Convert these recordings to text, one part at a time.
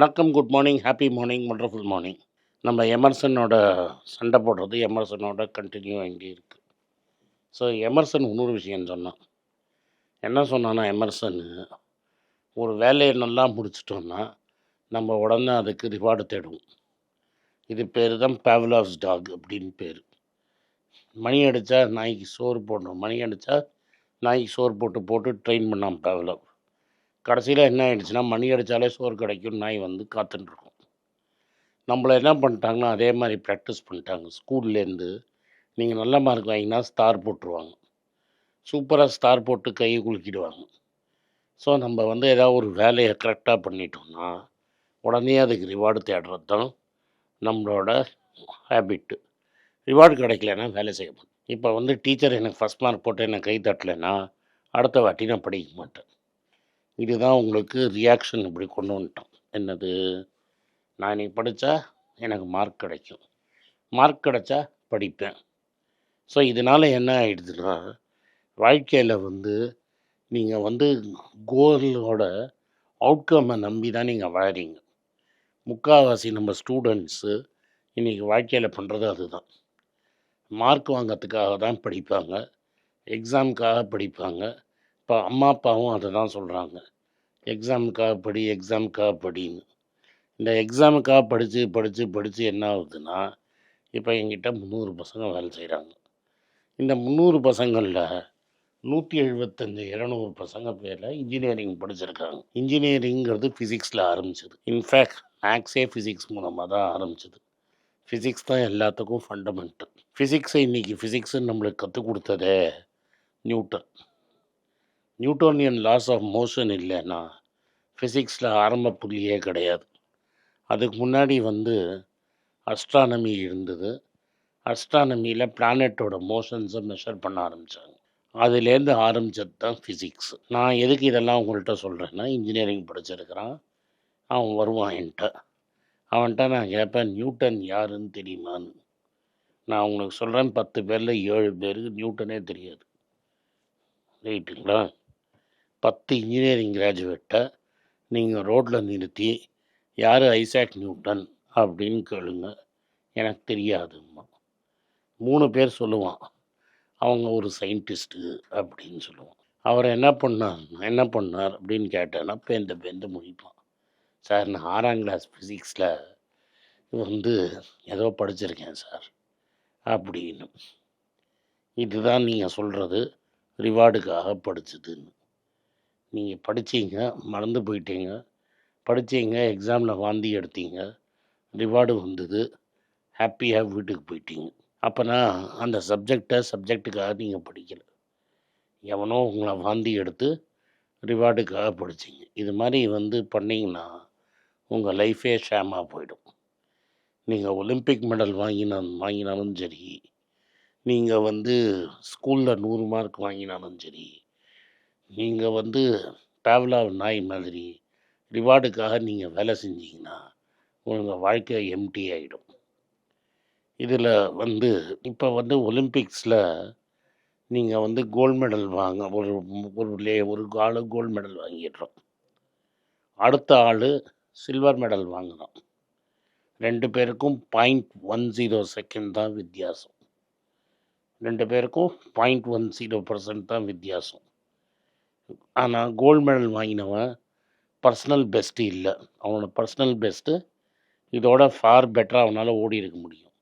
வணக்கம் good morning happy morning wonderful morning நம்ம எமர்சனோட சண்டை போடுறது எமர்சனோட கண்டினியூ இங்கே இருக்குது ஸோ எமர்சன் இன்னொரு விஷயம் சொன்னான். என்ன சொன்னான்னா எமர்சன் ஒரு வேலையை நல்லா முடிச்சிட்டோம்னா நம்ம உடனே அதுக்கு ரிவார்டு தேடுவோம். இது பேர் தான் பேவலாஸ் டாக் அப்படின்னு பேர். மணி அடித்தா நாய்க்கு சோறு போடணும். மணி அடித்தா நாய்க்கு சோறு போட்டு போட்டு ட்ரெயின் பண்ணான் பேவலவ் கடைசியில் என்ன ஆயிடுச்சுன்னா மணி அடித்தாலே சோறு கிடைக்கும் நாய் வந்து காத்துட்டுருக்கும் நம்மளை என்ன பண்ணிட்டாங்கன்னா அதே மாதிரி ப்ராக்டிஸ் பண்ணிட்டாங்க. ஸ்கூல்லேருந்து நீங்கள் நல்ல மார்க் வாங்கினா ஸ்டார் போட்டுருவாங்க. சூப்பராக ஸ்டார் போட்டு கையை குலுக்கிடுவாங்க. ஸோ நம்ம வந்து ஏதாவது ஒரு வேலையை கரெக்டாக பண்ணிட்டோம்னா உடனே அதுக்கு ரிவார்டு தேடுறது தான் நம்மளோட ஹேபிட்டு ரிவார்டு கிடைக்கலன்னா வேலை செய்ய மாட்டேன் இப்போ வந்து டீச்சர் எனக்கு ஃபஸ்ட் மார்க் போட்டு என்னை கை தட்டலைன்னா அடுத்த வாட்டி நான் படிக்க மாட்டேன். இதுதான் உங்களுக்கு ரியாக்ஷன் இப்படி கொண்டு வந்துட்டோம். என்னது? நான் இன்னைக்கு படித்தா எனக்கு மார்க் கிடைக்கும். மார்க் கிடைச்சா படிப்பேன். ஸோ இதனால் என்ன ஆகிடுதுன்னா வாழ்க்கையில் வந்து நீங்கள் வந்து கோலோட அவுட்கம்மை நம்பி தான் நீங்கள் வாழறீங்க. முக்கால்வாசி நம்ம ஸ்டூடெண்ட்ஸு இன்றைக்கி வாழ்க்கையில் பண்ணுறது அதுதான். மார்க் வாங்கிறதுக்காக தான் படிப்பாங்க எக்ஸாமுக்காக படிப்பாங்க. இப்போ அம்மா அப்பாவும் அதை தான் சொல்கிறாங்க எக்ஸாமுக்காக படி எக்ஸாமுக்காக படின்னு. இந்த எக்ஸாமுக்காக படித்து படித்து படித்து என்ன ஆகுதுன்னா இப்போ எங்கிட்ட முந்நூறு பசங்க வேலை செய்கிறாங்க இந்த முந்நூறு பசங்களில் நூற்றி எழுபத்தஞ்சு இரநூறு பசங்க பேரில் இன்ஜினியரிங் படிச்சிருக்காங்க. இன்ஜினியரிங்கிறது ஃபிசிக்ஸில் ஆரம்பிச்சது. இன்ஃபேக்ட் மேக்ஸே ஃபிசிக்ஸ் மூலமாக தான் ஆரம்பிச்சது. ஃபிசிக்ஸ் தான் எல்லாத்துக்கும் ஃபண்டமெண்ட்டு ஃபிசிக்ஸை இன்றைக்கி ஃபிசிக்ஸுன்னு நம்மளுக்கு கற்றுக் கொடுத்ததே Newton. Newtonian laws of motion இல்லைன்னா ஃபிசிக்ஸில் ஆரம்ப புள்ளியே கிடையாது. அதுக்கு முன்னாடி வந்து அஸ்ட்ரானமி இருந்தது. அஸ்ட்ரானமியில் பிளானட்டோட மோஷன்ஸை மெஷர் பண்ண ஆரம்பித்தாங்க அதுலேருந்து ஆரம்பித்தது தான் ஃபிசிக்ஸ் நான் எதுக்கு இதெல்லாம் உங்கள்கிட்ட சொல்கிறேன்னா இன்ஜினியரிங் படிச்சிருக்கிறான். அவன் வருவான் என்கிட்ட. அவன்கிட்ட நான் கேட்பேன் நியூட்டன் யாருன்னு தெரியுமான்னு? நான் உங்களுக்கு சொல்கிறேன் பத்து பேரில் ஏழு பேருக்கு நியூட்டனே தெரியாது. ரைட்டுங்களா பத்து இன்ஜினியரிங் கிராஜுவேட்டை நீங்கள் ரோட்டில் நிறுத்தி யார் ஐசாக் நியூட்டன் அப்படின்னு கேளுங்க. எனக்கு தெரியாதும்மா. மூணு பேர் சொல்லுவான். அவங்க ஒரு சயின்டிஸ்ட்டு அப்படின்னு சொல்லுவான். அவர் என்ன பண்ணார் என்ன பண்ணார் அப்படின்னு கேட்டேன்னா பேந்த பேந்து முடிப்பான் சார் நான் ஆறாம் கிளாஸ் ஃபிசிக்ஸில் வந்து ஏதோ படிச்சிருக்கேன் சார் அப்படின்னு. இதுதான் நீங்கள் சொல்கிறது ரிவார்டுக்காக படிச்சதுன்னு. நீங்கள் படிச்சீங்க மறந்து போயிட்டீங்க. படிச்சீங்க எக்ஸாமில் வாந்தி எடுத்தீங்க. ரிவார்டு வந்தது. ஹாப்பியாக வீட்டுக்கு போயிட்டீங்க. அப்போனா அந்த சப்ஜெக்டை சப்ஜெக்ட்டுக்காக நீங்கள் படிக்கலை. எவனோ உங்களை வாந்தி எடுத்து ரிவார்டுக்காக படித்தீங்க இது மாதிரி வந்து பண்ணிங்கன்னா உங்கள் லைஃபே ஷேமாக போயிடும். நீங்கள் ஒலிம்பிக் மெடல் வாங்கினா வாங்கினாலும் சரி. நீங்கள் வந்து ஸ்கூலில் நூறு மார்க் வாங்கினாலும் சரி. நீங்கள் வந்து பேவலா நாய் மாதிரி ரிவார்டுக்காக நீங்கள் வேலை செஞ்சீங்கன்னா உங்கள் வாழ்க்கை எம்டி ஆகிடும் இதில் வந்து இப்போ வந்து ஒலிம்பிக்ஸில் நீங்கள் வந்து கோல்டு மெடல் வாங்க ஒரு ஒரு லே ஒரு ஆள் கோல்டு மெடல் வாங்கிடுறோம். அடுத்த ஆள் சில்வர் மெடல் வாங்கினோம் ரெண்டு பேருக்கும் பாயிண்ட் ஒன் ஜீரோ செகண்ட் தான் வித்தியாசம். ரெண்டு பேருக்கும் பாயிண்ட் ஒன் ஜீரோ பர்சன்ட் தான் வித்தியாசம். ஆனால் கோல்டு மெடல் வாங்கினவன் பர்சனல் பெஸ்ட்டு இல்லை. அவனோட பர்சனல் பெஸ்ட்டு இதோட ஃபார் பெட்டராக அவனால் ஓடி இருக்க முடியும்.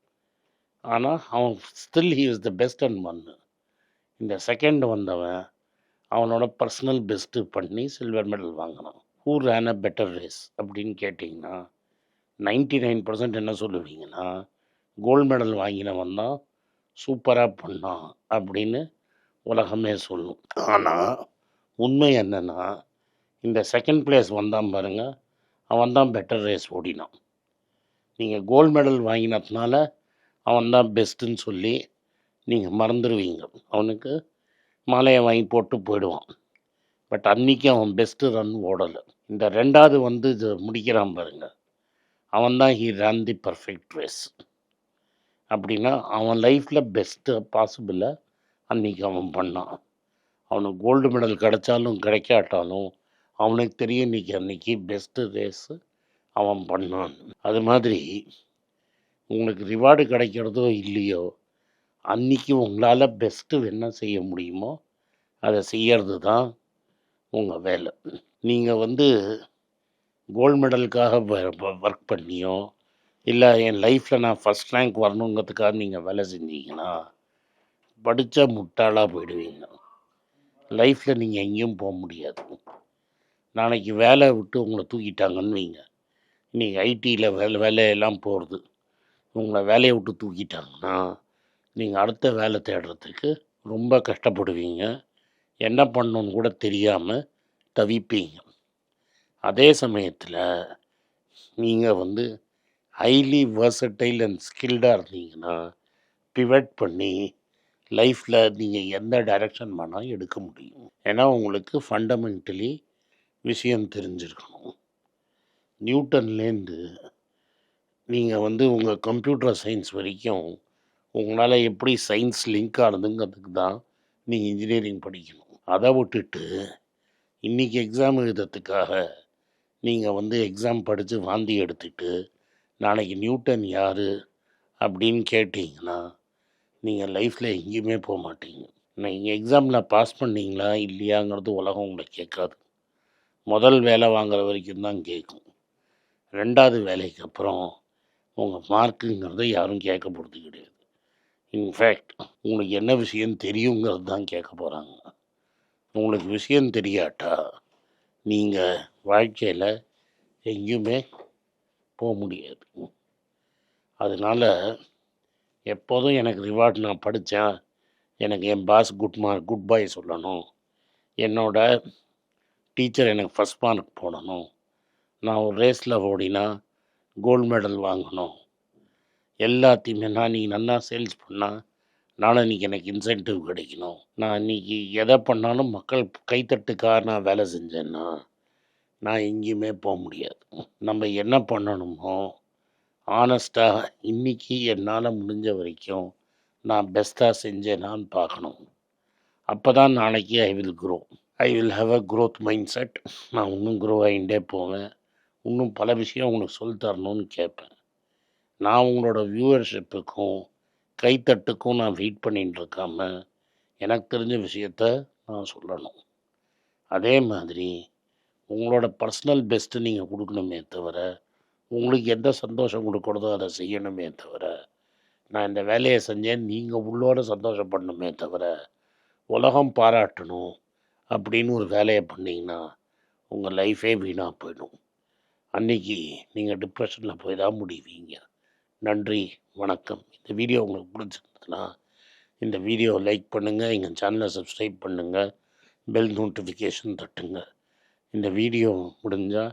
ஆனால் அவன் still he is the best and மன்னு இந்த செகண்ட் வந்தவன் அவனோட பர்சனல் பெஸ்ட்டு பண்ணி சில்வர் மெடல் வாங்கினான் who ran a better race அப்படின்னு கேட்டிங்கன்னா நைன்டி நைன் பர்சன்ட் என்ன சொல்லுவீங்கன்னா கோல்டு மெடல் வாங்கினவன் தான் சூப்பராக பண்ணான் அப்படின்னு உலகமே சொல்லும். ஆனால் உண்மை என்னென்னா இந்த செகண்ட் பிளேஸ் வந்தான் பாருங்க அவன் தான் பெட்டர் ரேஸ் ஓடினான். நீங்கள் கோல்டு மெடல் வாங்கினதுனால அவன் தான் பெஸ்ட்டுன்னு சொல்லி நீங்கள் மறந்துடுவீங்க அவனுக்கு மாலையை வாங்கி போட்டு போயிடுவான். பட் அன்றைக்கி அவன் பெஸ்ட்டு ரன் ஓடலை. இந்த ரெண்டாவது வந்து இது முடிக்கிறான் பாருங்க. அவன் தான் he ran the perfect race அப்படின்னா அவன் லைஃப்பில் பெஸ்ட்டு பாசிபிளை அன்றைக்கி அவன் பண்ணான். அவனுக்கு கோல்டு மெடல் கிடைச்சாலும் கிடைக்காட்டாலும் அவனுக்கு தெரியும் இன்றைக்கி அன்றைக்கி பெஸ்ட்டு ரேஸு அவன் பண்ணான். அது மாதிரி உங்களுக்கு ரிவார்டு கிடைக்கிறதோ இல்லையோ அன்னைக்கு உங்களால் பெஸ்ட்டு என்ன செய்ய முடியுமோ அதை செய்யறது தான் உங்கள் வேலை. நீங்கள் வந்து கோல்டு மெடலுக்காக ஒர்க் பண்ணியோ இல்லை என் லைஃப்பில் நான் ஃபஸ்ட் ரேங்க் வரணுங்கிறதுக்காக நீங்கள் வேலை செஞ்சீங்கன்னா படித்த முட்டாளாக போயிடுவீங்க. லைஃப்பில் நீங்கள் எங்கேயும் போக முடியாது. நாளைக்கு வேலை விட்டு உங்களை தூக்கிட்டாங்கன்னு வைங்க. இன்றைக்கி ஐடியில் வேலை வேலையெல்லாம் போகிறது உங்களை வேலையை விட்டு தூக்கிட்டாங்கன்னா நீங்கள் அடுத்த வேலை தேடுறதுக்கு ரொம்ப கஷ்டப்படுவீங்க. என்ன பண்ணணுன்னு கூட தெரியாமல் தவிப்பீங்க. அதே சமயத்தில் நீங்கள் வந்து ஹைலி வெர்சடைல் அண்ட் ஸ்கில்டாக இருந்தீங்கன்னா பிவட் பண்ணி லைஃப்பில் நீங்கள் எந்த டைரக்ஷன் வேணால் எடுக்க முடியும். ஏன்னா உங்களுக்கு ஃபண்டமெண்டலி விஷயம் தெரிஞ்சிருக்கணும். நியூட்டன்லேருந்து நீங்கள் வந்து உங்கள் கம்ப்யூட்டர் சயின்ஸ் வரைக்கும் உங்களால் எப்படி சயின்ஸ் லிங்க் ஆனதுங்கிறதுக்கு தான் நீங்கள் இன்ஜினியரிங் படிக்கணும். அதை விட்டுட்டு இன்றைக்கி எக்ஸாம் எழுதுறதுக்காக நீங்கள் வந்து எக்ஸாம் படித்து வாந்தி எடுத்துட்டு நாளைக்கு நியூட்டன் யார் அப்படின்னு கேட்டிங்கன்னா நீங்கள் லைஃப்பில் எங்கேயுமே போக மாட்டீங்க. நீங்கள் எக்ஸாமில் பாஸ் பண்ணீங்களா இல்லையாங்கிறது உலகம் உங்களை கேட்காது. முதல் வேலை வாங்குற வரைக்கும் தான் கேட்கும். ரெண்டாவது வேலைக்கு அப்புறம் உங்கள் மார்க்குங்கிறத யாரும் கேட்க போகிறது கிடையாது இன்ஃபேக்ட் உங்களுக்கு என்ன விஷயம் தெரியுங்கிறது தான் கேட்க போகிறாங்க உங்களுக்கு விஷயம் தெரியாட்டா நீங்கள் வாழ்க்கையில் எங்கேயுமே போக முடியாது. அதனால் எப்போதும் எனக்கு ரிவார்ட் நான் படித்தேன் எனக்கு என் pass good mark goodbye சொல்லணும். என்னோட டீச்சர் எனக்கு ஃபஸ்ட் மார்க் போடணும். நான் ஒரு ரேஸில் ஓடினா கோல்டு மெடல் வாங்கணும். எல்லாத்தையுமே நான் நீ நல்லா சேல்ஸ் பண்ணால் நாளைக்கு எனக்கு இன்சென்டிவ் கிடைக்கணும். நான் இன்னைக்கு எதை பண்ணாலும் மக்கள் கைத்தட்டுக்காக நான் வேலை செஞ்சேன்னா நான் எங்கேயுமே போக முடியாது. நம்ம என்ன பண்ணணுமோ ஆனஸ்டாக இன்னைக்கு என்னால் முடிஞ்ச வரைக்கும் நான் பெஸ்ட்டாக செஞ்சேனான்னு பார்க்கணும். அப்போ தான் நாளைக்கு I will grow I will have a growth mindset நான் இன்னும் க்ரோ ஆகிட்டே போவேன். இன்னும் பல விஷயம் உங்களுக்கு சொல்லி தரணும்னு கேட்பேன். நான் உங்களோட வியூவர்ஷிப்புக்கும் கைத்தட்டுக்கும் நான் வெயிட் பண்ணிகிட்டு இருக்காமல் எனக்கு தெரிஞ்ச விஷயத்த நான் சொல்லணும். அதே மாதிரி உங்களோட பர்சனல் பெஸ்ட்டு நீங்கள் கொடுக்கணுமே தவிர உங்களுக்கு எந்த சந்தோஷம் கொடுக்கணுதோ அதை செய்யணுமே தவிர நான் இந்த வேலையை செஞ்சேன் நீங்கள் உள்ளோட சந்தோஷப்படணுமே தவிர உலகம் பாராட்டணும் அப்படின்னு ஒரு வேலையை பண்ணிங்கன்னா உங்கள் லைஃபே வீணாக போயிடும். அன்னைக்கு நீங்கள் டிப்ரெஷனில் போய் தான் முடிவீங்க. நன்றி வணக்கம். இந்த வீடியோ உங்களுக்கு பிடிச்சிருந்ததுன்னா இந்த வீடியோ லைக் பண்ணுங்கள் எங்கள் சேனலை சப்ஸ்கிரைப் பண்ணுங்கள் பெல் நோட்டிஃபிகேஷன் தட்டுங்க. இந்த வீடியோ முடிஞ்சால்